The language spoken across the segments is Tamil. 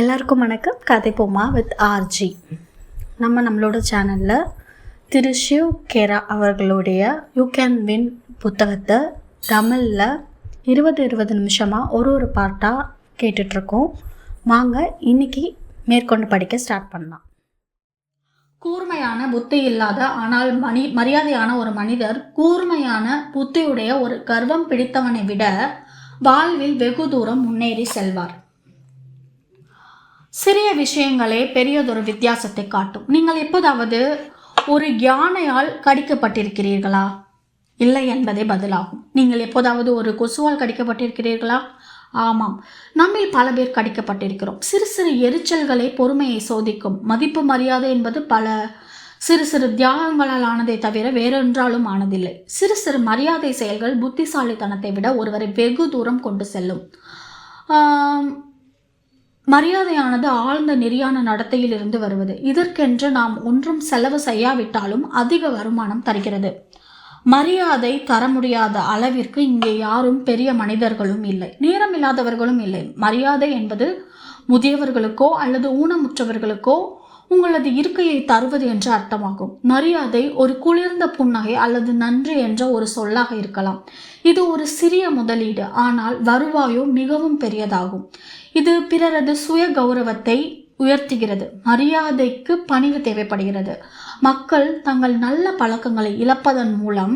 எல்லாருக்கும் வணக்கம். கதை போமா வித் ஆர்ஜி நம்ம நம்மளோட சேனலில் திரு ஷிவ் கேரா அவர்களுடைய யூ கேன் வின் புத்தகத்தை தமிழில் இருபது இருபது நிமிஷமாக ஒரு ஒரு பார்ட்டாக கேட்டுட்ருக்கோம். வாங்க இன்னைக்கு மேற்கொண்டு படிக்க ஸ்டார்ட் பண்ணலாம். கூர்மையான புத்தி இல்லாத ஆனால் மணி மரியாதையான ஒரு மனிதர் கூர்மையான புத்தியுடைய ஒரு கர்வம் பிடித்தவனை விட வாழ்வில் வெகு தூரம் முன்னேறி செல்வார். சிறிய விஷயங்களே பெரியதொரு வித்தியாசத்தை காட்டும். நீங்கள் எப்போதாவது ஒரு யானையால் கடிக்கப்பட்டிருக்கிறீர்களா? இல்லை என்பதே பதிலாகும். நீங்கள் எப்போதாவது ஒரு கொசுவால் கடிக்கப்பட்டிருக்கிறீர்களா? ஆமாம். நம்மில் பல பேர் கடிக்கப்பட்டிருக்கிறோம். சிறு சிறு எரிச்சல்களே பொறுமையை சோதிக்கும். மதிப்பு மரியாதை என்பது பல சிறு சிறு தியாகங்களால் ஆனதை தவிர வேறொன்றாலும் ஆனதில்லை. சிறு சிறு மரியாதை செயல்கள் புத்திசாலித்தனத்தை விட ஒருவரை வெகு தூரம் கொண்டு செல்லும். மரியாதையானது ஆழ்ந்த நெறியான நடத்தையில் இருந்து வருவது. இதற்கென்று நாம் ஒன்றும் செலவு செய்யாவிட்டாலும் அதிக வருமானம் தருகிறது. மரியாதை தர முடியாத அளவிற்கு இங்கே யாரும் பெரிய மனிதர்களும் இல்லை. நேரம் இல்லாதவர்களும் இல்லை. மரியாதை என்பது முதியவர்களுக்கோ அல்லது ஊனமுற்றவர்களுக்கோ உங்களது இருக்கையை தருவது என்று அர்த்தமாகும். மரியாதை ஒரு குளிர்ந்த புன்னகை அல்லது நன்றி என்ற ஒரு சொல்லாக இருக்கலாம். இது ஒரு சிறிய முதலீடு. ஆனால் வருவாயோ மிகவும் பெரியதாகும். இது பிறரது சுய கௌரவத்தை உயர்த்துகிறது. மரியாதைக்கு பணிவு தேவைப்படுகிறது. மக்கள் தங்கள் நல்ல பழக்கங்களை இழப்பதன் மூலம்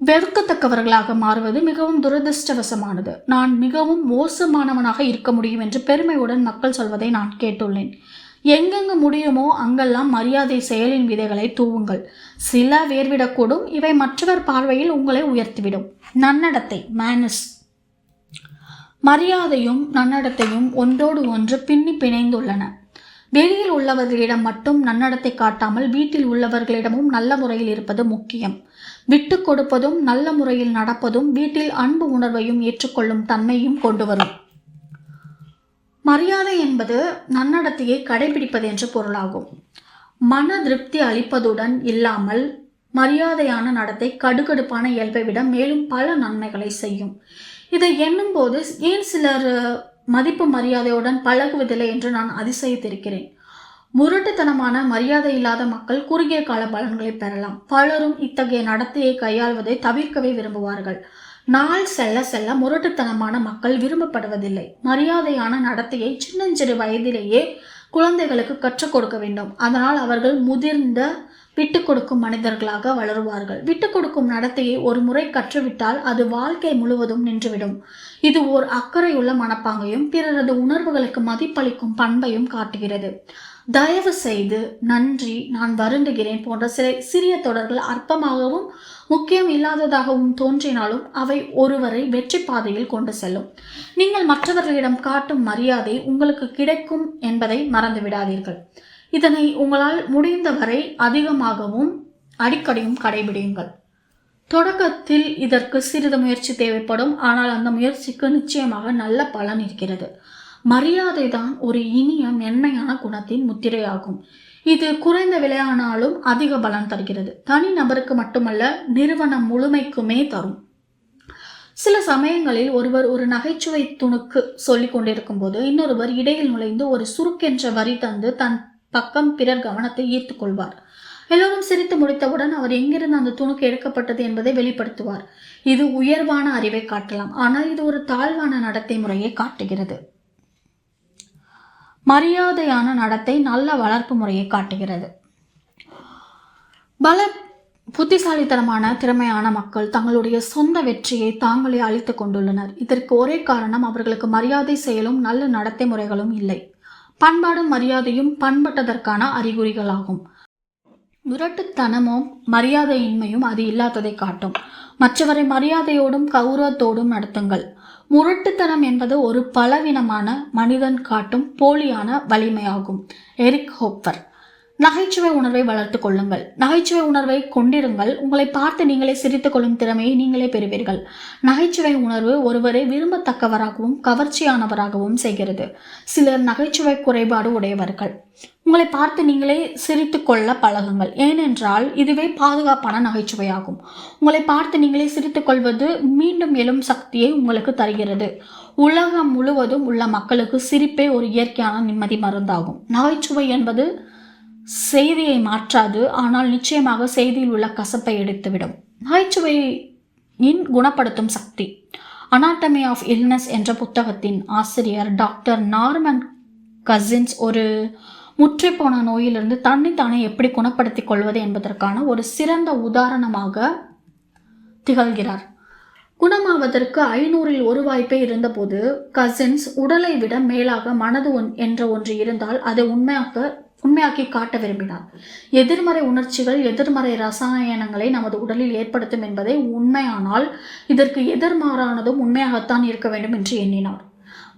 வெறுக்கத்தக்கவர்களாக மாறுவது மிகவும் துரதிர்ஷ்டவசமானது. நான் மிகவும் மோசமானவனாக இருக்க முடியும் என்று பெருமையுடன் மக்கள் சொல்வதை நான் கேட்டுள்ளேன். எங்கெங்கு முடியுமோ அங்கெல்லாம் மரியாதை செயலின் விதைகளை தூவுங்கள். சில வேர்விடக்கூடும் இவை மற்றவர் பார்வையில் உங்களை உயர்த்திவிடும். நன்னடத்தை மேனஸ் மரியாதையும் நன்னடத்தையும் ஒன்றோடு ஒன்று பின்னி பிணைந்துள்ளன. வெளியில் உள்ளவர்களிடம் மட்டும் நன்னடத்தை காட்டாமல் வீட்டில் உள்ளவர்களிடமும் நல்ல முறையில் இருப்பது முக்கியம். விட்டு கொடுப்பதும் நல்ல முறையில் நடப்பதும் வீட்டில் அன்பு உணர்வையும் ஏற்றுக்கொள்ளும் தன்மையும் கொண்டு வரும். மரியாதை என்பது நன்னடத்தையை கடைபிடிப்பது என்று பொருளாகும். மன திருப்தி அளிப்பதுடன் இல்லாமல் மரியாதையான நடத்தை கடுகடுப்பான இயல்பை விட மேலும் பல நன்மைகளை செய்யும். இதை எண்ணும்போது ஏன் சிலர் மதிப்பு மரியாதையுடன் பழகுவதில்லை என்று நான் அதிசயித்திருக்கிறேன். முரட்டுத்தனமான மரியாதை இல்லாத மக்கள் குறுகிய கால பலன்களை பெறலாம். பலரும் இத்தகைய நடத்தையை கையாள்வதை தவிர்க்கவே விரும்புவார்கள். நாள் செல்ல செல்ல முரட்டுத்தனமான மக்கள் விரும்பப்படுவதில்லை. மரியாதையான நடத்தையை சின்னஞ்சிறு வயதிலேயே குழந்தைகளுக்கு கற்றுக் கொடுக்க வேண்டும். அதனால் அவர்கள் முதிர்ந்த விட்டு கொடுக்கும் மனிதர்களாக வளருவார்கள். விட்டு கொடுக்கும் நடத்தையை ஒரு முறை கற்றுவிட்டால் அது வாழ்க்கை முழுவதும் நின்றுவிடும். இது ஓர் அக்கறையுள்ள மனப்பாங்கையும் பிறரது உணர்வுகளுக்கு மதிப்பளிக்கும் பண்பையும் காட்டுகிறது. தயவு செய்து நன்றி நான் வருந்துகிறேன் போன்ற சில சிறிய தொடர்கள் அற்பமாகவும் முக்கியம் இல்லாததாகவும் தோன்றினாலும் அவை ஒருவரை வெற்றி பாதையில் கொண்டு செல்லும். நீங்கள் மற்றவர்களிடம் காட்டும் மரியாதை உங்களுக்கு கிடைக்கும் என்பதை மறந்து விடாதீர்கள் இதனை உங்களால் முடிந்தவரை அதிகமாகவும் அடிக்கடியும் கடைபிடியுங்கள். தொடக்கத்தில் இதற்கு சிறிது முயற்சி தேவைப்படும் ஆனால் அந்த முயற்சிக்கு நிச்சயமாக நல்ல பலன் இருக்கிறது. மரியாதை தான் ஒரு இனிய மென்மையான குணத்தின் முத்திரையாகும். இது குறைந்த விலையானாலும் அதிக பலன் தருகிறது. தனி நபருக்கு மட்டுமல்ல நிறுவனம் முழுமைக்குமே தரும். சில சமயங்களில் ஒருவர் ஒரு நகைச்சுவை துணுக்கு சொல்லிக் கொண்டிருக்கும் போது இன்னொருவர் இடையில் நுழைந்து ஒரு சுருக்கென்ற வரி தந்து தன் பக்கம் பிறர் கவனத்தை ஈர்த்து கொள்வார் எல்லோரும் சிரித்து முடித்தவுடன் அவர் எங்கிருந்து அந்த துணுக்கு எடுக்கப்பட்டது என்பதை வெளிப்படுத்துவார். இது உயர்வான அறிவை காட்டலாம். ஆனால் இது ஒரு தாழ்வான நடத்தை முறையை காட்டுகிறது. மரியாதையான நடத்தை நல்ல வளர்ப்பு முறையை காட்டுகிறது. பல புத்திசாலித்தனமான திறமையான மக்கள் தங்களுடைய சொந்த வெற்றியை தாங்களே அழித்துக் கொண்டுள்ளனர். இதற்கு ஒரே காரணம் அவர்களுக்கு மரியாதை செயலும் நல்ல நடத்தை முறைகளும் இல்லை. பண்பாடும் மரியாதையும் பண்பட்டதற்கான அறிகுறிகளாகும். முரட்டுத்தனமும் மரியாதையின்மையும் அது இல்லாததை காட்டும். மற்றவரை மரியாதையோடும் கௌரவத்தோடும் நடத்துங்கள். முரட்டுத்தனம் என்பது ஒரு பலவீனமான மனிதன் காட்டும் போலியான வலிமையாகும். Eric Hopper. நகைச்சுவை உணர்வை வளர்த்து கொள்ளுங்கள். நகைச்சுவை உணர்வை கொண்டிருங்கள். உங்களை பார்த்து நீங்களே சிரித்துக் கொள்ளும் திறமையை நீங்களே பெறுவீர்கள். நகைச்சுவை உணர்வு ஒருவரை விரும்பத்தக்கவராகவும் கவர்ச்சியானவராகவும் செய்கிறது. சிலர் நகைச்சுவை குறைபாடு உடையவர்கள். உங்களை பார்த்து நீங்களே சிரித்து கொள்ள பழகுங்கள். ஏனென்றால் இதுவே பாதுகாப்பான நகைச்சுவையாகும். உங்களை பார்த்து நீங்களே சிரித்துக்கொள்வது மீண்டும் எழும் சக்தியை உங்களுக்கு தருகிறது. உலகம் முழுவதும் உள்ள மக்களுக்கு சிரிப்பே ஒரு இயற்கையான நிம்மதி மருந்தாகும். நகைச்சுவை என்பது செய்தியை மாற்றாது ஆனால் நிச்சயமாக செய்தியில் உள்ள கசப்பை எடுத்துவிடும். நகைச்சுவையின் குணப்படுத்தும் சக்தி. அனாட்டமி ஆஃப் இல்னஸ் என்ற புத்தகத்தின் ஆசிரியர் டாக்டர் நார்மன் கசின்ஸ் ஒரு முற்றிப்போன நோயிலிருந்து தன்னைத்தானே எப்படி குணப்படுத்திக் கொள்வது என்பதற்கான ஒரு சிறந்த உதாரணமாக திகழ்கிறார். குணமாவதற்கு ஐநூறில் ஒரு வாய்ப்பே இருந்தபோது கசின்ஸ் உடலை விட மேலாக மனது ஒன் என்ற ஒன்று இருந்தால் அதை உண்மையாக உண்மையாக்கி காட்ட விரும்பினார். எதிர்மறை உணர்ச்சிகள் எதிர்மறை ரசாயனங்களை நமது உடலில் ஏற்படுத்தும் என்பதை உண்மையானால் இதற்கு எதிர்மாறானதும் உண்மையாகத்தான் இருக்க வேண்டும் என்று எண்ணினார்.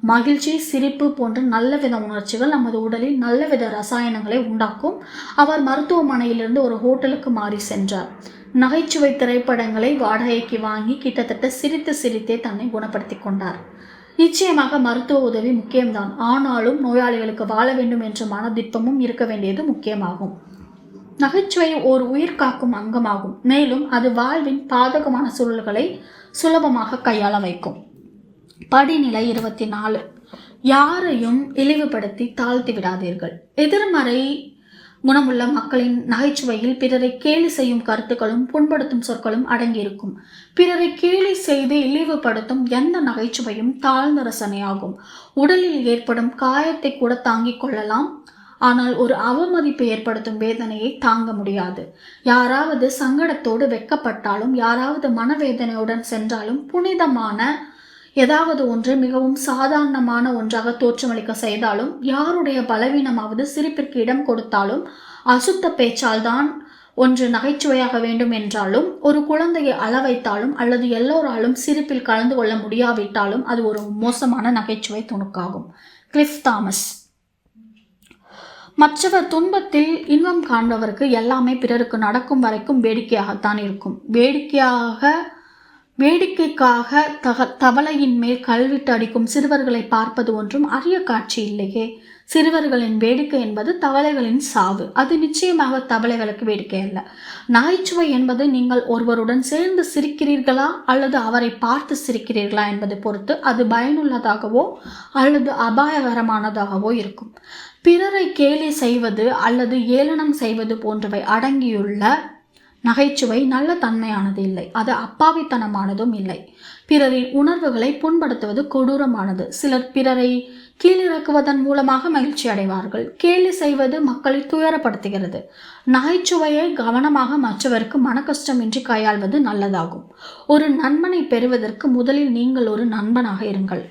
மகிழ்ச்சி சிரிப்பு போன்ற நல்லவித உணர்ச்சிகள் நமது உடலில் நல்லவித ரசாயனங்களை உண்டாக்கும். அவர் மருத்துவமனையிலிருந்து ஒரு ஹோட்டலுக்கு மாறி சென்றார். நகைச்சுவை திரைப்படங்களை வாடகைக்கு வாங்கி கிட்டத்தட்ட சிரித்து சிரித்தே தன்னை குணப்படுத்தி கொண்டார். நிச்சயமாக மருத்துவ உதவி முக்கியம்தான். ஆனாலும் நோயாளிகளுக்கு வாழ வேண்டும் என்ற மனதிற்பமும் இருக்க வேண்டியது முக்கியமாகும். நகைச்சுவை ஓர் உயிர் காக்கும் அங்கமாகும். மேலும் அது வாழ்வின் பாதகமான சூழல்களை சுலபமாக கையாள வைக்கும். படிநிலை இருபத்தி நாலு. யாரையும் இழிவுபடுத்தி தாழ்த்தி விடாதீர்கள். எதிர்மறை குணமுள்ள மக்களின் நகைச்சுவையில் பிறரை கேலி செய்யும் கருத்துக்களும் புண்படுத்தும் சொற்களும் அடங்கியிருக்கும். பிறரை கேலி செய்து இழிவுபடுத்தும் எந்த நகைச்சுவையும் தாழ்ந்த ரசனையாகும். உடலில் ஏற்படும் காயத்தை கூட தாங்கிக் கொள்ளலாம். ஆனால் ஒரு அவமதிப்பு ஏற்படுத்தும் வேதனையை தாங்க முடியாது. யாராவது சங்கடத்தோடு வெக்கப்பட்டாலும் யாராவது மனவேதனையுடன் சென்றாலும் புனிதமான ஏதாவது ஒன்று மிகவும் சாதாரணமான ஒன்றாக தோற்றமளிக்க செய்தாலும் யாருடைய பலவீனமாவது சிரிப்பிற்கு இடம் கொடுத்தாலும் அசுத்த பேச்சால் தான் ஒன்று நகைச்சுவையாக வேண்டும் என்றாலும் ஒரு குழந்தையை அள வைத்தாலும் அல்லது எல்லோராலும் சிரிப்பில் கலந்து கொள்ள முடியாவிட்டாலும் அது ஒரு மோசமான நகைச்சுவை துணுக்காகும். Cliff Thomas. மற்றவர் துன்பத்தில் இன்பம் காண்பவருக்கு எல்லாமே பிறருக்கு நடக்கும் வரைக்கும் வேடிக்கையாகத்தான் இருக்கும். வேடிக்கையாக வேடிக்கைக்காக தக தவளையின் மேல் கல்விட்டு அடிக்கும் சிறுவர்களை பார்ப்பது ஒன்றும் அரிய காட்சி இல்லையே. சிறுவர்களின் வேடிக்கை என்பது தவளைகளின் சாவு. அது நிச்சயமாக தவளைகளுக்கு வேடிக்கை அல்ல. நகைச்சுவை என்பது நீங்கள் ஒருவருடன் சேர்ந்து சிரிக்கிறீர்களா அல்லது அவரை பார்த்து சிரிக்கிறீர்களா என்பதை பொறுத்து அது பயனுள்ளதாகவோ அல்லது அபாயகரமானதாகவோ இருக்கும். பிறரை கேலி செய்வது அல்லது ஏளனம் செய்வது போன்றவை அடங்கியுள்ள நகைச்சுவை நல்ல தன்மையானது இல்லை. அது அப்பாவித்தனமானதும் இல்லை. பிறரின் உணர்வுகளை புண்படுத்துவது கொடூரமானது. சிலர் பிறரை கீழிறக்குவதன் மூலமாக மகிழ்ச்சி அடைவார்கள். கேலி செய்வது மக்களை துயரப்படுத்துகிறது. நகைச்சுவையை கவனமாக மற்றவருக்கு மனக்கஷ்டமின்றி கையாள்வது நல்லதாகும். ஒரு நண்பனை பெறுவதற்கு முதலில் நீங்கள் ஒரு நண்பனாக இருங்கள்.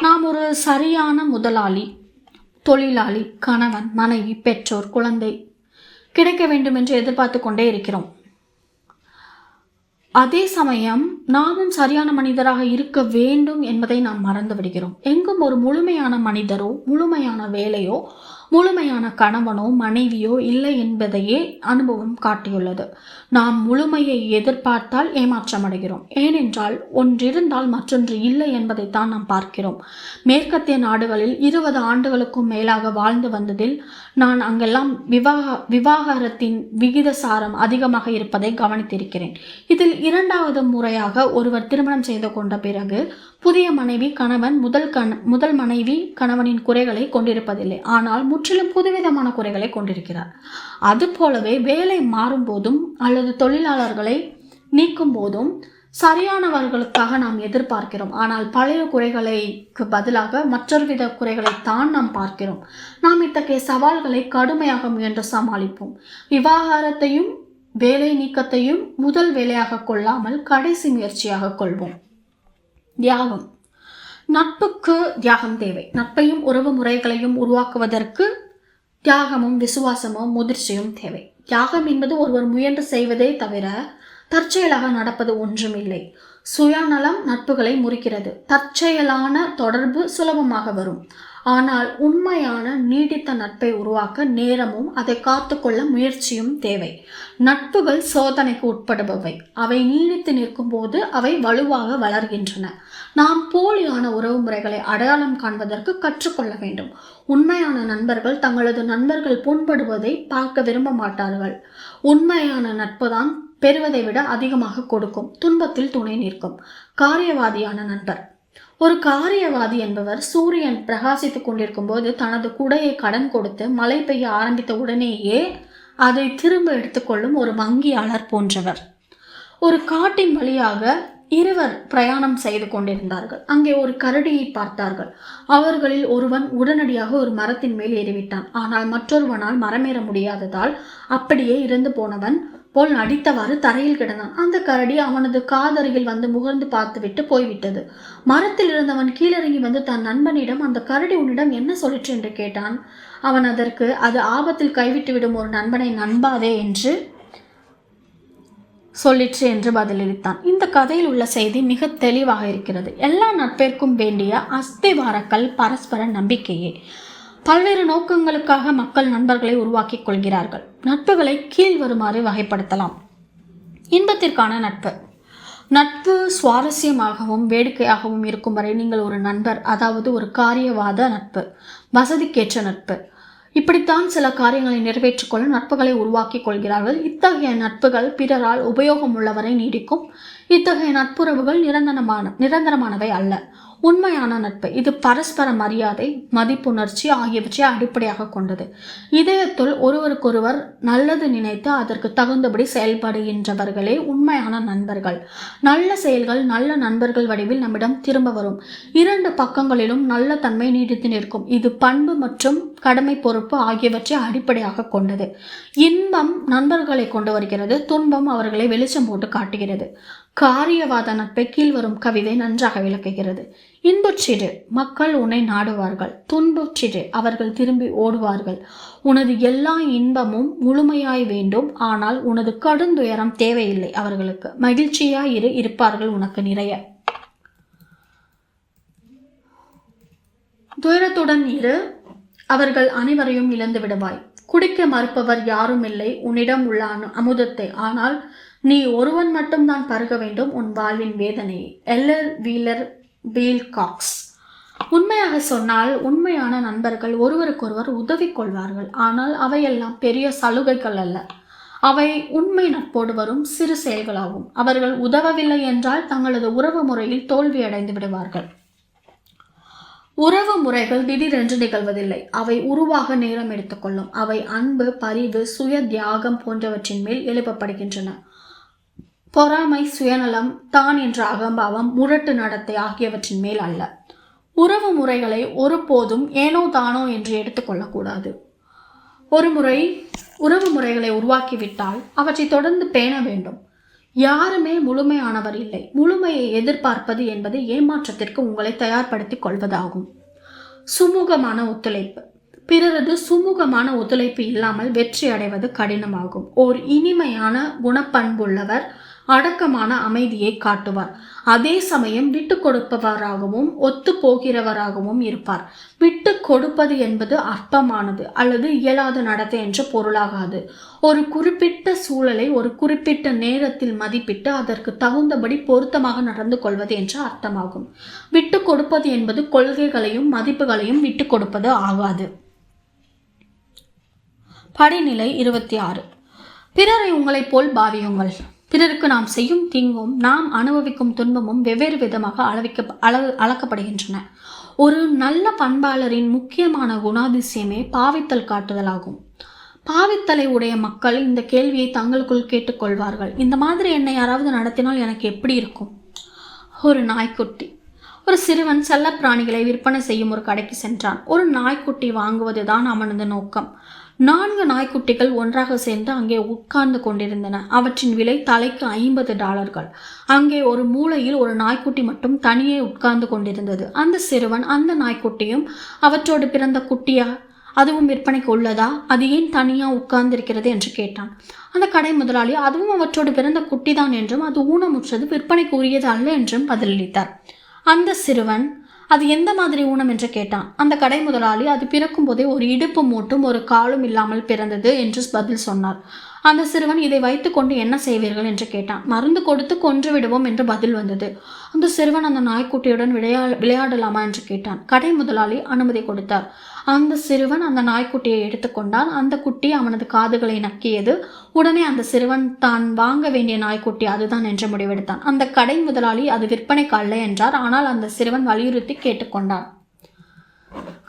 நாம் ஒரு சரியான முதலாளி தொழிலாளி கணவன் மனைவி பெற்றோர் குழந்தை கிடைக்க வேண்டும் என்று எதிர்பார்த்து கொண்டே இருக்கிறோம். அதே சமயம் நாமும் சரியான மனிதராக இருக்க வேண்டும் என்பதை நாம் மறந்து விடுகிறோம். எங்கும் ஒரு முழுமையான மனிதரோ முழுமையான வேலையோ முழுமையான கணவனோ மனைவியோ இல்லை என்பதையே அனுபவம் காட்டியுள்ளது. நாம் முழுமையை எதிர்பார்த்தால் ஏமாற்றம் அடைகிறோம் ஏனென்றால் ஒன்றிருந்தால் மற்றொன்று இல்லை என்பதைத்தான் நாம் பார்க்கிறோம். மேற்கத்திய நாடுகளில் இருபது ஆண்டுகளுக்கும் மேலாக வாழ்ந்து வந்ததில் நான் அங்கெல்லாம் விவாக விவாகரத்தின் விகிதசாரம் அதிகமாக இருப்பதை கவனித்திருக்கிறேன். இதில் இரண்டாவது முறையாக ஒருவர் திருமணம் செய்து கொண்ட பிறகு புதிய மனைவி கணவன் முதல் கண முதல் மனைவி கணவனின் குறைகளை கொண்டிருப்பதில்லை. ஆனால் முற்றிலும் புதுவிதமான குறைகளை கொண்டிருக்கிறார். அதுபோலவே வேலை மாறும்போதும் அல்லது தொழிலாளர்களை நீக்கும் போதும் சரியானவர்களுக்காக நாம் எதிர்பார்க்கிறோம். ஆனால் பழைய குறைகளுக்கு பதிலாக மற்றொரு வித குறைகளைத்தான் நாம் பார்க்கிறோம். நாம் இத்தகைய சவால்களை கடுமையாக முயன்று சமாளிப்போம். விவாகரத்தையும் வேலை நீக்கத்தையும் முதல் வேலையாக கொள்ளாமல் கடைசி முயற்சியாக கொள்வோம். தியாகம். நட்புக்கு தியாகம் தேவை. நட்பையும் உறவு முறைகளையும் உருவாக்குவதற்கு தியாகமும் விசுவாசமும் முதிர்ச்சியும் தேவை. தியாகம் என்பது ஒருவர் முயன்று செய்வதே தவிர தற்செயலாக நடப்பது ஒன்றும் இல்லை சுயநலம் நட்புகளை முறிக்கிறது. தற்செயலான தொடர்பு சுலபமாக வரும். ஆனால் உண்மையான நீடித்த நட்பை உருவாக்க நேரமும் அதை காத்துக்கொள்ள முயற்சியும் தேவை. நட்புகள் சோதனைக்கு உட்படுபவை. அவை நீடித்து நிற்கும் போது அவை வலுவாக வளர்கின்றன. நாம் போலியான உறவு முறைகளை அடையாளம் காண்பதற்கு கற்றுக்கொள்ள வேண்டும். உண்மையான நண்பர்கள் தங்களது நண்பர்கள் புண்படுவதை பார்க்க விரும்ப மாட்டார்கள். உண்மையான நட்புதான் பெறுவதை விட அதிகமாக கொடுக்கும். துன்பத்தில் துணை நிற்கும். காரியவாதியான நண்பர். ஒரு காரியவாதி என்பவர் சூரியன் பிரகாசித்துக் கொண்டிருக்கும் போது தனது குடையை கடன் கொடுத்து மழை பெய்ய ஆரம்பித்த உடனேயே அதை திரும்ப எடுத்துக்கொள்ளும் ஒரு வங்கியாளர் போன்றவர். ஒரு காட்டின் வழியாக இருவர் பிரயாணம் செய்து கொண்டிருந்தார்கள். அங்கே ஒரு கரடியை பார்த்தார்கள். அவர்களில் ஒருவன் உடனடியாக ஒரு மரத்தின் மேல் ஏறிவிட்டான். ஆனால் மற்றொருவனால் மரமேற முடியாததால் அப்படியே இறந்து போனவன் போல் நடித்தவாறு தரையில் கிடந்தான். அந்த கரடி அவனது காதருகில் வந்து முகர்ந்து பார்த்துவிட்டு போய்விட்டது. மரத்தில் இருந்தவன் கீழிறங்கி வந்து தன் நண்பனிடம் அந்த கரடி உன்னிடம் என்ன சொல்லிற்று? என்று கேட்டான். அவன் அதற்கு அது ஆபத்தில் கைவிட்டு விடும் ஒரு நண்பனை நண்பாதே என்று சொல்லிற்று என்று பதிலளித்தான். இந்த கதையில் உள்ள செய்தி மிக தெளிவாக இருக்கிறது. எல்லா நட்பிற்கும் வேண்டிய அஸ்திவாரக்கல் பரஸ்பர நம்பிக்கையே. பல்வேறு நோக்கங்களுக்காக மக்கள் நண்பர்களை உருவாக்கிக் கொள்கிறார்கள். நட்புகளை கீழ் வருமாறு வகைப்படுத்தலாம். இன்பத்திற்கான நட்பு. நட்பு சுவாரஸ்யமாகவும் வேடிக்கையாகவும் இருக்கும் வரை நீங்கள் ஒரு நண்பர் அதாவது ஒரு காரியவாத நட்பு வசதிக்கேற்ற நட்பு. இப்படித்தான் சில காரியங்களை நிறைவேற்றிக்கொள்ள நட்புகளை உருவாக்கி கொள்கிறார்கள். இத்தகைய நட்புகள் பிறரால் உபயோகம் உள்ளவரை நீடிக்கும். இத்தகைய நட்புறவுகள் நிரந்தரமான நிரந்தரமானவை அல்ல. உண்மையான நட்பு. இது பரஸ்பர மரியாதை மதிப்புணர்ச்சி ஆகியவற்றை அடிப்படையாக கொண்டது. இதயத்துள் ஒருவருக்கொருவர் நல்லது நினைத்து அதற்கு தகுந்தபடி செயல்படுகின்றவர்களே உண்மையான நண்பர்கள். நல்ல செயல்கள் நல்ல நண்பர்கள் வடிவில் நம்மிடம் திரும்ப வரும். இரண்டு பக்கங்களிலும் நல்ல தன்மை நீடித்து நிற்கும். இது பண்பு மற்றும் கடமை பொறுப்பு ஆகியவற்றை அடிப்படையாக கொண்டது. இன்பம் நண்பர்களை கொண்டு வருகிறது. துன்பம் அவர்களை வெளிச்சம் போட்டு காட்டுகிறது. காரியவாத நட்பை கீழ்வரும் கவிதை நன்றாக விளக்குகிறது. இன்புற்றிடு மக்கள் உன்னை நாடுவார்கள். துன்புற்றிடு அவர்கள் திரும்பி ஓடுவார்கள். உனது எல்லா இன்பமும் முழுமையாய் வேண்டும். ஆனால் உனது கடுந்துயரம் தேவையில்லை. அவர்களுக்கு மகிழ்ச்சியாய் இரு இருப்பார்கள் உனக்கு நிறைய. துயரத்துடன் இரு. அவர்கள் அனைவரையும் இழந்து விடுவாய் குடிக்க மறுப்பவர் யாரும் இல்லை. உன்னிடம் உள்ள அமுதத்தை. ஆனால் நீ ஒருவன் மட்டும்தான் பருக வேண்டும் உன் வாழ்வின் வேதனையை எல்லர் வீலர் வீல் காக்ஸ். உண்மையாக சொன்னால் உண்மையான நண்பர்கள் ஒருவருக்கொருவர் உதவி கொள்வார்கள். ஆனால் அவையெல்லாம் பெரிய சலுகைகள் அல்ல. அவை உண்மை நட்போடு வரும் சிறு செயல்களாகும். அவர்கள் உதவவில்லை என்றால் தங்களது உறவு முறையில் தோல்வியடைந்து விடுவார்கள். உறவு முறைகள் திடீரென்று நிகழ்வதில்லை. அவை உருவாக நேரம் எடுத்துக்கொள்ளும் அவை அன்பு பரிவு சுய தியாகம் போன்றவற்றின் மேல் எழுப்பப்படுகின்றன. பொறாமை சுயநலம் தான் என்ற அகம்பாவம் முரட்டு நடத்தை ஆகியவற்றின் மேல் அல்ல. உறவு முறைகளை ஒருபோதும் ஏனோ தானோ என்று எடுத்துக்கொள்ளக்கூடாது ஒரு முறை உறவு முறைகளை உருவாக்கிவிட்டால் அவற்றை தொடர்ந்து பேண வேண்டும். யாருமே முழுமையானவர் இல்லை. முழுமையை எதிர்பார்ப்பது என்பது ஏமாற்றத்திற்கு உங்களை தயார்படுத்திக் கொள்வதாகும். சுமூகமான ஒத்துழைப்பு. பிறரது சுமூகமான ஒத்துழைப்பு இல்லாமல் வெற்றி அடைவது கடினமாகும். ஓர் இனிமையான குணப்பண்புள்ளவர் அடக்கமான அமைதியை காட்டுவார். அதே சமயம் விட்டு கொடுப்பவராகவும் ஒத்து போகிறவராகவும் இருப்பார். விட்டு கொடுப்பது என்பது அற்பமானது அல்லது இயலாத நடத்தை என்ற பொருளாகாது. ஒரு குறிப்பிட்ட சூழலை ஒரு குறிப்பிட்ட நேரத்தில் மதிப்பிட்டு அதற்கு தகுந்தபடி பொருத்தமாக நடந்து கொள்வது என்ற அர்த்தமாகும். விட்டு கொடுப்பது என்பது கொள்கைகளையும் மதிப்புகளையும் விட்டு கொடுப்பது ஆகாது. படிநிலை இருபத்தி ஆறு. பிறரை உங்களைப் போல் பாவியுங்கள். பிறருக்கு நாம் செய்யும் தீங்கும் நாம் அனுபவிக்கும் துன்பமும் வெவ்வேறு விதமாக அளவிக்க அளவு அளக்கப்படுகின்றன. ஒரு நல்ல பண்பாளரின் முக்கியமான குணாதிசயமே பாவித்தல் காட்டுதலாகும். பாவித்தலை உடைய மக்கள் இந்த கேள்வியை தங்களுக்குள் கேட்டுக்கொள்வார்கள். இந்த மாதிரி என்னை யாராவது நடத்தினால் எனக்கு எப்படி இருக்கும்? ஒரு நாய்க்குட்டி. ஒரு சிறுவன் செல்லப்பிராணிகளை விற்பனை செய்யும் ஒரு கடைக்கு சென்றான். ஒரு நாய்க்குட்டி வாங்குவதுதான் அவனது நோக்கம். நான்கு நாய்க்குட்டிகள் ஒன்றாக சேர்ந்து அங்கே உட்கார்ந்து கொண்டிருந்தன. அவற்றின் விலை தலைக்கு ஐம்பது டாலர்கள். அங்கே ஒரு மூலையில் ஒரு நாய்க்குட்டி மட்டும் தனியே உட்கார்ந்து கொண்டிருந்தது. அந்த சிறுவன் அந்த நாய்க்குட்டியும் அவற்றோடு பிறந்த குட்டியா? அதுவும் விற்பனைக்கு உள்ளதா? அது ஏன் தனியாக உட்கார்ந்திருக்கிறது என்று கேட்டான். அந்த கடை முதலாளி அதுவும் அவற்றோடு பிறந்த குட்டிதான் என்றும் அது ஊனமுற்றது விற்பனைக்கு உரியது அல்ல என்றும் பதிலளித்தார். அந்த சிறுவன் அது எந்த மாதிரி ஊனம் என்று கேட்டான். அந்த கடை முதலாளி அது பிறக்கும் போதே ஒரு இடுப்பு மூட்டும் ஒரு காலும் இல்லாமல் பிறந்தது என்று பதில் சொன்னார். அந்த சிறுவன் இதை வைத்துக்கொண்டு என்ன செய்வீர்கள் என்று கேட்டான். மருந்து கொடுத்து கொன்று விடுவோம் என்று பதில் வந்தது. அந்த சிறுவன் அந்த நாய்க்குட்டியுடன் விளையா விளையாடலாமா என்று கேட்டான். கடை முதலாளி அனுமதி கொடுத்தார். அந்த சிறுவன் அந்த நாய்க்குட்டியை எடுத்துக்கொண்டான். அந்த குட்டி அவனது காதுகளை நக்கியது. உடனே அந்த சிறுவன் தான் வாங்க வேண்டிய நாய்க்குட்டி அதுதான் என்று முடிவெடுத்தான். அந்த கடை முதலாளி அது விற்பனைக்கு அல்ல என்றார். ஆனால் அந்த சிறுவன் வலியுறுத்தி கேட்டுக்கொண்டான்.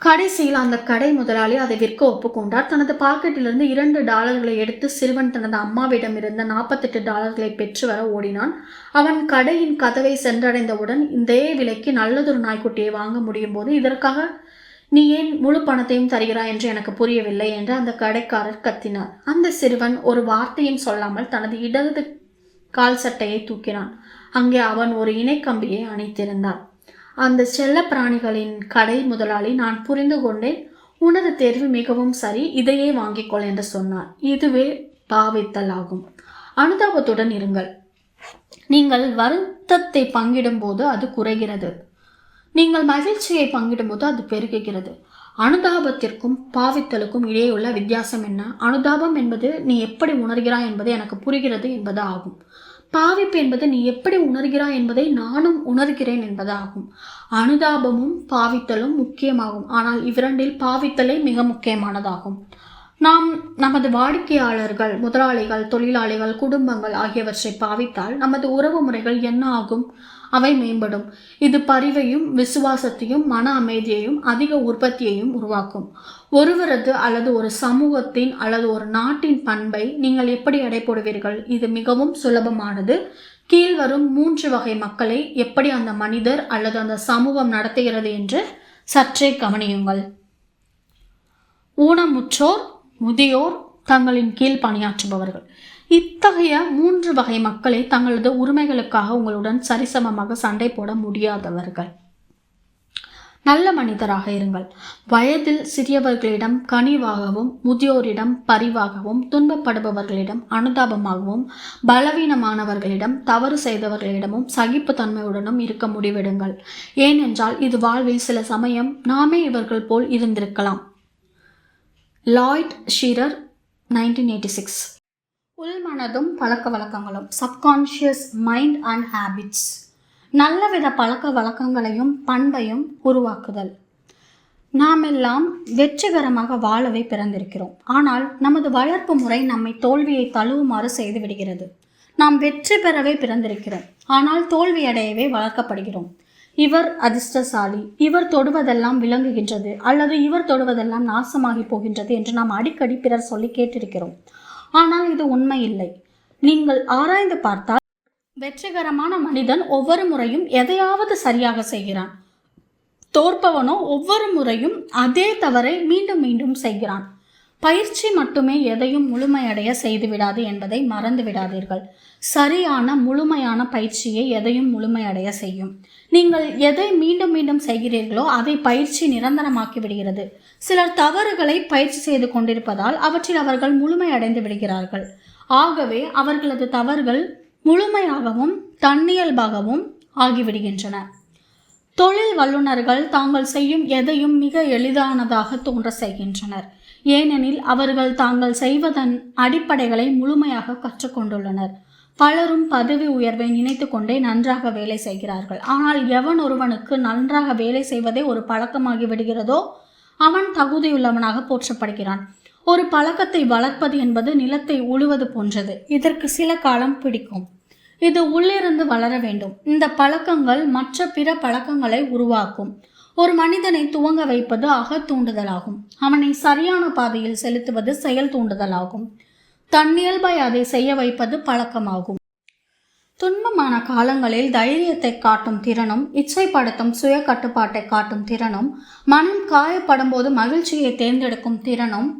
கடைசியில் அந்த கடை முதலாளி அதை விற்க ஒப்புக்கொண்டார். தனது பாக்கெட்டிலிருந்து இரண்டு டாலர்களை எடுத்து சிறுவன் தனது அம்மாவிடம் இருந்த நாற்பத்தெட்டு டாலர்களை பெற்று வர ஓடினான். அவன் கடையின் கதவை சென்றடைந்தவுடன் இதே விலைக்கு நல்லதொரு நாய்க்குட்டியை வாங்க முடியும் போது இதற்காக நீ ஏன் முழு பணத்தையும் தருகிறாய் என்று எனக்கு புரியவில்லை என்று அந்த கடைக்காரர் கத்தினார். அந்த சிறுவன் ஒரு வார்த்தையும் சொல்லாமல் தனது இடது கால் சட்டையை தூக்கினான். அங்கே அவன் ஒரு இணைக்கம்பியை அணைத்திருந்தான் அந்த செல்ல பிராணிகளின் கடை முதலாளி நான் புரிந்து கொண்டேன். உனது தேர்வு மிகவும் சரி. இதையே வாங்கிக்கொள் என்று சொன்னார். இதுவே பாவித்தல் ஆகும். அனுதாபத்துடன் இருங்கள். நீங்கள் வருத்தத்தை பங்கிடும்போது அது குறைகிறது. நீங்கள் மகிழ்ச்சியை பங்கிடும் போது அது பெருகுகிறது. அனுதாபத்திற்கும் பாவித்தலுக்கும் இடையே உள்ள வித்தியாசம் என்ன? அனுதாபம் என்பது நீ எப்படி உணர்கிறாய் என்பது எனக்கு புரிகிறது என்பது ஆகும் பாவிப்பு என்பது நீ எப்படி உணர்கிறாய் என்பதை நானும் உணர்கிறேன் என்பதாகும். அனுதாபமும் பாவித்தலும் முக்கியமாகும். ஆனால் இவ்விரண்டில் பாவித்தலே மிக முக்கியமானதாகும். நாம் நமது வாடிக்கையாளர்கள் முதலாளிகள் தொழிலாளிகள் குடும்பங்கள் ஆகியவற்றை பாவித்தால் நமது உறவு முறைகள் என்ன ஆகும்? அவை மேம்படும். இது பரிவையும் விசுவாசத்தையும் மன அமைதியையும் அதிக உற்பத்தியையும் உருவாக்கும். ஒருவரது அல்லது ஒரு சமூகத்தின் அல்லது ஒரு நாட்டின் பண்பை நீங்கள் எப்படி எடை போடுவீர்கள் இது மிகவும் சுலபமானது. கீழ்வரும் மூன்று வகை மக்களை எப்படி அந்த மனிதர் அல்லது அந்த சமூகம் நடத்துகிறது என்று சற்றே கவனியுங்கள். ஊனமுற்றோர் முதியோர் தங்களின் கீழ் பணியாற்றுபவர்கள். இத்தகைய மூன்று வகை மக்களை தங்களது உரிமைகளுக்காக உங்களுடன் சரிசமமாக சண்டை போட முடியாதவர்கள். நல்ல மனிதராக இருங்கள். வயதில் சிறியவர்களிடம் கனிவாகவும் முதியோரிடம் பரிவாகவும் துன்பப்படுபவர்களிடம் அனுதாபமாகவும் பலவீனமானவர்களிடம் தவறு செய்தவர்களிடமும் சகிப்புத்தன்மையுடனும் இருக்க முடிவெடுங்கள். ஏனென்றால் இது வாழ்வில் சில சமயம் நாமே இவர்கள் போல் இருந்திருக்கலாம். Lloyd Shearer nineteen eighty six. உள்மனதும் பழக்க வழக்கங்களும் சப்கான்ஷியஸ் மைண்ட் அண்ட் ஹேபிட்ஸ் நல்லவித பழக்க வழக்கங்களையும் பண்பையும் உருவாக்குதல். நாம் எல்லாம் வெற்றிகரமாக வாழவே பிறந்திருக்கிறோம். ஆனால் நமது வளர்ப்பு முறை நம்மை தோல்வியை தழுவுமாறு செய்து விடுகிறது. நாம் வெற்றி பெறவே பிறந்திருக்கிறோம். ஆனால் தோல்வியடையவே வளர்க்கப்படுகிறோம். இவர் அதிர்ஷ்டசாலி. இவர் தொடுவதெல்லாம் விளங்குகின்றது. அல்லது இவர் தொடுவதெல்லாம் நாசமாகி போகின்றது என்று நாம் அடிக்கடி பிறர் சொல்லி கேட்டிருக்கிறோம். ஆனால் இது உண்மை இல்லை நீங்கள் ஆராய்ந்து பார்த்தால் வெற்றிகரமான மனிதன் ஒவ்வொரு முறையும் எதையாவது சரியாக செய்கிறான். தோற்பவனோ ஒவ்வொரு முறையும் அதே தவறை மீண்டும் மீண்டும் செய்கிறான். பயிற்சி மட்டுமே எதையும் முழுமையடைய செய்துவிடாது என்பதை மறந்து விடாதீர்கள் சரியான முழுமையான பயிற்சியை எதையும் முழுமையடைய செய்யும். நீங்கள் எதை மீண்டும் மீண்டும் செய்கிறீர்களோ அதை பயிற்சி நிரந்தரமாக்கி விடுகிறது. சிலர் தவறுகளை பயிற்சி செய்து கொண்டிருப்பதால் அவற்றில் அவர்கள் முழுமையடைந்து விடுகிறார்கள். ஆகவே அவர்களது தவறுகள் முழுமையாகவும் தன்னியல்பாகவும் ஆகிவிடுகின்றன. தொழில் வல்லுநர்கள் தாங்கள் செய்யும் எதையும் மிக எளிதானதாக தோன்ற செய்கின்றனர். ஏனெனில் அவர்கள் தாங்கள் செய்வதன் அடிப்படைகளை முழுமையாக கற்றுக்கொண்டுள்ளனர். பலரும் பதவி உயர்வை நினைத்து கொண்டே நன்றாக வேலை செய்கிறார்கள். ஆனால் எவன் ஒருவனுக்கு நன்றாக வேலை செய்வதே ஒரு பழக்கமாகி விடுகிறதோ அவன் தகுதியுள்ளவனாக போற்றப்படுகிறான். ஒரு பழக்கத்தை வளர்ப்பது என்பது நிலத்தை உழுவது போன்றது. இதற்கு சில காலம் பிடிக்கும். இது உள்ளிருந்து வளர வேண்டும். இந்த பழக்கங்கள் மற்ற பிற பழக்கங்களை உருவாக்கும். ஒரு மனிதனை துவங்க வைப்பது அகத்தூண்டுதலாகும் அவனை சரியான பாதையில் செலுத்துவது செயல் தூண்டுதலாகும். தன்னியல்பை அதை செய்ய வைப்பது பழக்கமாகும். துன்பமான காலங்களில் தைரியத்தை காட்டும் திறனும் இச்சைப்படுத்தும் சுய கட்டுப்பாட்டை காட்டும் திறனும் மனம் காயப்படும் போது மகிழ்ச்சியை தேர்ந்தெடுக்கும் திறனும்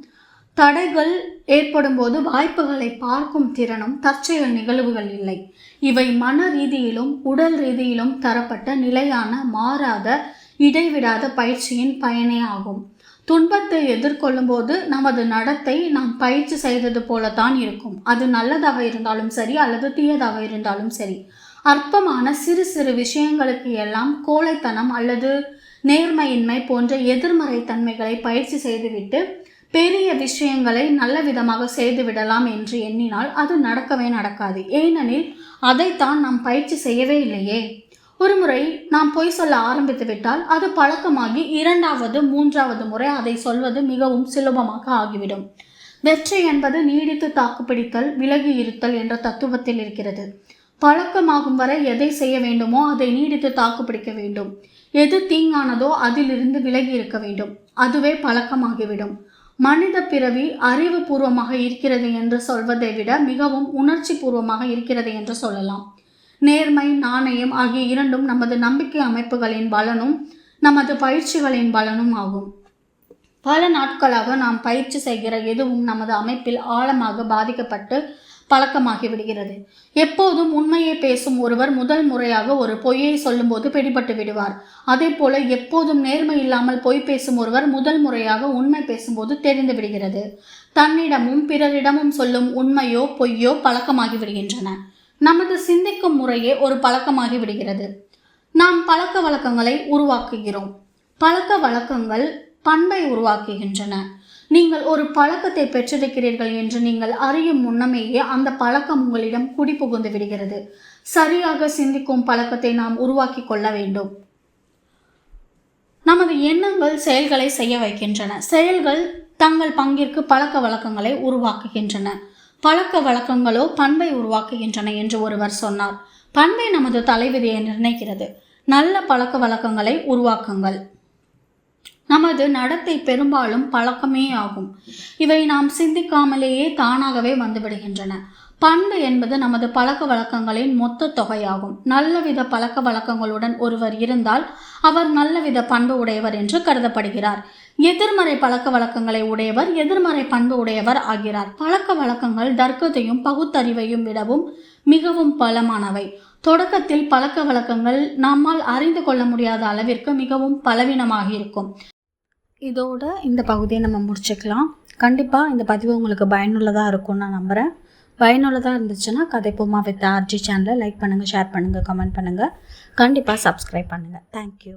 தடைகள் ஏற்படும் போது வாய்ப்புகளை பார்க்கும் திறனும் தற்செயல் நிகழ்வுகள் இல்லை. இவை மன ரீதியிலும் உடல் ரீதியிலும் தரப்பட்ட நிலையான மாறாத இடைவிடாத பயிற்சியின் பயனே ஆகும். துன்பத்தை எதிர்கொள்ளும் போது நமது நடத்தை நாம் பயிற்சி செய்தது போலத்தான் இருக்கும். அது நல்லதாக இருந்தாலும் சரி அல்லது தீயதாக இருந்தாலும் சரி. அற்பமான சிறு சிறு விஷயங்களுக்கு எல்லாம் கோழைத்தனம் அல்லது நேர்மையின்மை போன்ற எதிர்மறை தன்மைகளை பயிற்சி செய்துவிட்டு பெரிய விஷயங்களை நல்ல விதமாக செய்துவிடலாம் என்று எண்ணினால் அது நடக்கவே நடக்காது. ஏனெனில் அதைத்தான் நாம் பயிற்சி செய்யவே இல்லையே. ஒருமுறை நாம் பொய் சொல்ல ஆரம்பித்து விட்டால் அது பழக்கமாகி இரண்டாவது மூன்றாவது முறை அதை சொல்வது மிகவும் சுலபமாக ஆகிவிடும். வெற்றி என்பது நீடித்து தாக்குப்பிடித்தல் விலகி இருத்தல் என்ற தத்துவத்தில் இருக்கிறது. பழக்கமாகும் வரை எதை செய்ய வேண்டுமோ அதை நீடித்து தாக்குப்பிடிக்க வேண்டும். எது தீங்கானதோ அதிலிருந்து விலகி இருக்க வேண்டும். அதுவே பழக்கமாகிவிடும். மனித பிறவி அறிவுபூர்வமாக இருக்கிறது என்று சொல்வதை விட மிகவும் உணர்ச்சி பூர்வமாக இருக்கிறது என்று சொல்லலாம். நேர்மை நாணயம் ஆகிய இரண்டும் நமது நம்பிக்கை அமைப்புகளின் பலனும் நமது பயிற்சிகளின் பலனும் ஆகும். பல நாட்களாக நாம் பயிற்சி செய்கிற எதுவும் நமது அமைப்பில் ஆழமாக பாதிக்கப்பட்டு பழக்கமாகி விடுகிறது. எப்போதும் உண்மையை பேசும் ஒருவர் முதல் முறையாக ஒரு பொய்யை சொல்லும்போது பிடிபட்டு விடுவார். அதே போல எப்போதும் நேர்மை இல்லாமல் பொய் பேசும் ஒருவர் முதல் முறையாக உண்மை பேசும்போது தெரிந்து விடுகிறது. தன்னிடமும் பிறரிடமும் சொல்லும் உண்மையோ பொய்யோ பழக்கமாகி விடுகின்றன. நமது சிந்திக்கும் முறையே ஒரு பழக்கமாகி விடுகிறது. நாம் பழக்க வழக்கங்களை உருவாக்குகிறோம். பழக்க வழக்கங்கள் பண்பை உருவாக்குகின்றன. நீங்கள் ஒரு பழக்கத்தை பெற்றிருக்கிறீர்கள் என்று நீங்கள் அறியும் முன்னமேயே அந்த பழக்கம் உங்களிடம் குடிபுகுந்து விடுகிறது. சரியாக சிந்திக்கும் பழக்கத்தை நாம் உருவாக்கி கொள்ள வேண்டும். நமது எண்ணங்கள் செயல்களை செய்ய வைக்கின்றன. செயல்கள் தங்கள் பங்கிற்கு பழக்க வழக்கங்களை உருவாக்குகின்றன. பழக்க வழக்கங்களோ பண்பை உருவாக்குகின்றன என்று ஒருவர் சொன்னார். பண்பை நமது தலைவிதியை நிர்ணயிக்கிறது. நல்ல பழக்க வழக்கங்களை உருவாக்குங்கள். நமது நடத்தை பெரும்பாலும் பழக்கமே ஆகும். இவை நாம் சிந்திக்காமலேயே தானாகவே வந்துவிடுகின்றன. பண்பு என்பது நமது பழக்க வழக்கங்களின் மொத்த தொகையாகும். நல்லவித பழக்க வழக்கங்களுடன் ஒருவர் இருந்தால் அவர் நல்லவித பண்பு உடையவர் என்று கருதப்படுகிறார். எதிர்மறை பழக்க வழக்கங்களை உடையவர் எதிர்மறை பண்பு உடையவர் ஆகிறார். பழக்க வழக்கங்கள் தர்க்கத்தையும் பகுத்தறிவையும் விடவும் மிகவும் பலமானவை. தொடக்கத்தில் பழக்க வழக்கங்கள் நம்மால் அறிந்து கொள்ள முடியாத அளவிற்கு மிகவும் பலவீனமாக இருக்கும். இதோட இந்த பகுதியை நம்ம முடிச்சுக்கலாம். கண்டிப்பாக இந்த பதிவு உங்களுக்கு பயனுள்ளதாக இருக்கும்னு நான் நம்புகிறேன் பயனுள்ளதாக இருந்துச்சுன்னா கதைப்போமா வித் ஆர்ஜி சேனலை லைக் பண்ணுங்கள் ஷேர் பண்ணுங்கள் கமெண்ட் பண்ணுங்கள் கண்டிப்பாக சப்ஸ்கிரைப் பண்ணுங்கள் தேங்க்யூ